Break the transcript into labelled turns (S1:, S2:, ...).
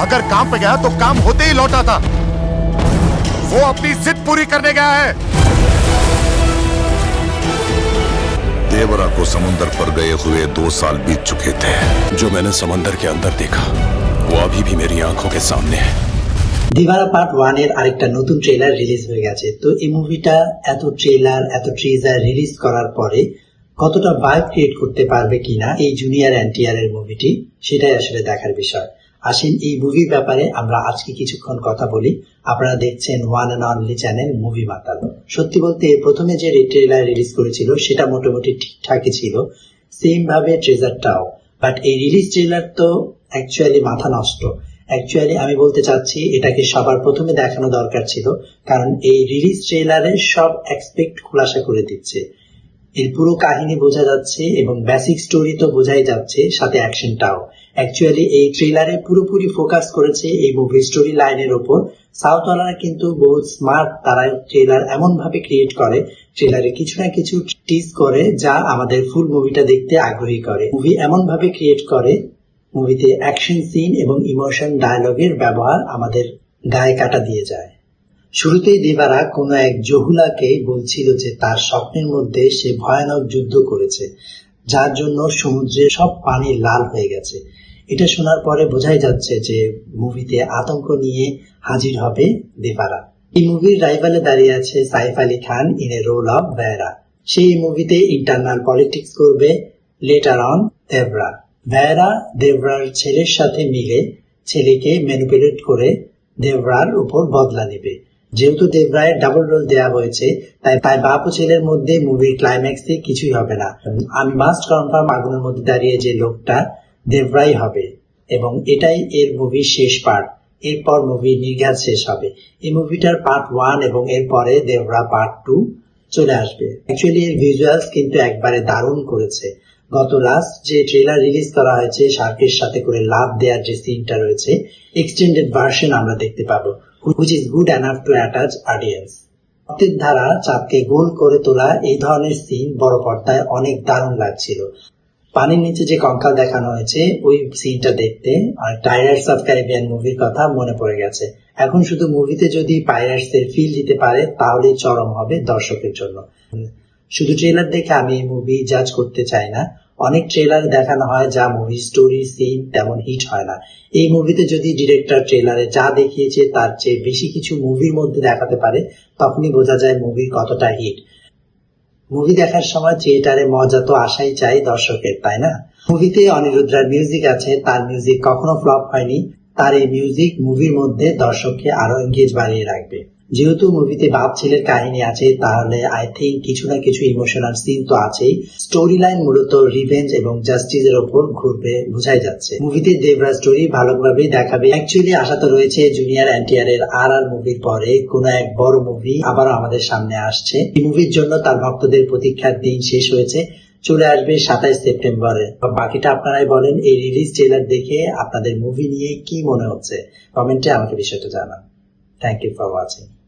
S1: अगर काम पे गया तो काम होते ही लौटा था वो अपनी जिद पूरी करने गया है
S2: देवरा को समुंदर पर गए हुए दो साल बीत चुके थे
S3: जो मैंने समंदर के अंदर देखा वो अभी भी मेरी आंखों के सामने है
S4: দিবারা পার্ট ওয়ান এর আরেকটা নতুন ট্রেলার রিলিজ হয়ে গেছে তো এই মুভিটা এত ট্রেলার এত ট্রিজার রিলিজ করার পরে কতটা ভাইব ক্রিয়েট করতে পারবে কিনা এই জুনিয়র অ্যান্টিয়ার এর মুভিটি সেটাই আসলে দেখার বিষয় আসেন এই মুভির ব্যাপারে আমরা আজকে কিছুক্ষণ কথা বলি। আপনারা দেখছেন one and only channel movie মাতাল সত্যি বলতে প্রথমে যে ট্রেলার রিলিজ করেছিল, সেটা মোটামুটি ঠিকঠাকই ছিল। সেম ভাবে ট্রেজারটাও। বাট এই রিলিজ ট্রেলার তো অ্যাকচুয়ালি মাথা নষ্ট। অ্যাকচুয়ালি আমি বলতে চাচ্ছি, এটাকে সবার প্রথমে দেখানো দরকার ছিল। কারণ এই রিলিজ ট্রেলারে সব এক্সপেক্ট খোলাসা করে দিচ্ছে। এর পুরো কাহিনী বোঝা যাচ্ছে এবং বেসিক স্টোরি তো বোঝাই যাচ্ছে, সাথে অ্যাকশনটাও অ্যাকচুয়ালি এই ট্রেলারে পুরোপুরি ফোকাস করেছে এই মুভি স্টোরি লাইনের ওপর সাউথওয়ালারা কিন্তু বহু স্মার্ট তারা ট্রেলার এমন ভাবে ক্রিয়েট করে ট্রেলারে কিছু না কিছু টিজ করে, যা আমাদের ফুল মুভিটা দেখতে আগ্রহী করে। মুভি এমন ভাবে ক্রিয়েট করে মুভিতে অ্যাকশন সিন এবং ইমোশন ডায়লগের ব্যবহার আমাদের গায়ে কাটা দিয়ে যায়। শুরুতেই দেবারা কোনো এক জহুলাকে বলছিল যে তার স্বপ্নের মধ্যে সে ভয়ানক যুদ্ধ করেছে। যার জন্য সমুদ্রে সব পানি লাল হয়ে গেছে। এটা শোনার পরে বোঝাই যাচ্ছে যে মুভিতে আতঙ্ক নিয়ে হাজির হবে দেবারা। এই মুভির রাইভালে দাঁড়িয়ে আছে Saif Ali Khan in a role of Bhaira সেই মুভিতে ইন্টারনাল পলিটিক্স করবে লেটার অন দেবরা ভেরা দেবরার ছেলের সাথে মিলে ছেলেকে ম্যানিপুলেট করে দেবরার উপর বদলা নেবে। যেহেতু দেবরায়ের ডাবল রোল দেওয়া হয়েছে, তাই তাই বাপ ছেলের মধ্যে মুভির ক্লাইম্যাক্সে কিছুই হবে না। আমি মাস্ট কনফার্ম আগুনের মধ্যে দাঁড়িয়ে যে লোকটা দেবরাই হবে। এবং এটাই এর মুভির শেষ পার্ট এরপর মুভি নির্ঘাত শেষ হবে। এই মুভিটার পার্ট ওয়ান এবং এরপরে দেবরা পার্ট টু চলে আসবে। অ্যাকচুয়ালি এর ভিজুয়ালস কিন্তু একবারে দারুণ করেছে। গত লাস্ট যে ট্রেলার রিলিজ করা হয়েছে শার্কের সাথে করে লাভ দেওয়ার যে সিনটা রয়েছে এক্সটেন্ডেড ভার্সন আমরা দেখতে পাবো। Which is good enough to attach audience রক্তের ধারা চাপকে গোল করে তোলা এই ধরনের সিন বড় পর্দায় অনেক দারুণ লাগছিল। পানির নিচে যে কঙ্কাল দেখানো হয়েছে, ওই সিনটা দেখতে আর টাইরার্স অফ ক্যারিবিয়ান মুভির কথা মনে পড়ে গেছে। এখন শুধু মুভিতে যদি পাইরাটস এর ফিল দিতে পারে, তাহলেই চরম হবে দর্শকের জন্য। শুধু ট্রেলার দেখে আমি এই মুভি জাজ করতে চাই না। অনেক ট্রেলার দেখানো হয় যা মুভি স্টোরি সিন তেমন হিট হয় না। এই মুভিতে যদি ডিরেক্টর ট্রেলারে যা দেখিয়েছে তার চেয়ে বেশি কিছু মুভির মধ্যে দেখাতে পারে, তখনই বোঝা যায় মুভির কতটা হিট মুভি দেখার সময় থিয়েটারে মজা তো আসাই চাই দর্শকের, তাই না? মুভিতে অনিরুদ্রার মিউজিক আছে, তার মিউজিক কখনো ফ্লপ হয়নি। তার এই মিউজিক মুভির মধ্যে দর্শককে আরও এঙ্গেজ বাড়িয়ে রাখবে। যেহেতু মুভিতে বাপ ছেলের কাহিনী আছে, তাহলে আই থিঙ্ক কিছু না কিছু ইমোশনাল সিন তো আছেই। স্টোরি লাইন মূলত রিভেঞ্জ এবং জাস্টিসের ওপর ঘুরবে, বোঝাই যাচ্ছে। মুভিতে দেবরাজ স্টোরি ভালোভাবেই দেখাবে। অ্যাকচুয়ালি আশা তো রয়েছে জুনিয়র এনটিআর এর আর আর মুভির পরে কোন এক বড় মুভি আবারও আমাদের সামনে আসছে। এই মুভির জন্য তার ভক্তদের প্রতীক্ষার দিন শেষ হয়েছে। চলে আসবে সাতাইশ সেপ্টেম্বরে। বাকিটা আপনারাই বলেন, এই রিলিজ ট্রেলার দেখে আপনাদের মুভি নিয়ে কি মনে হচ্ছে? কমেন্টে আমাকে বিষয়টা জানান। Thank you for watching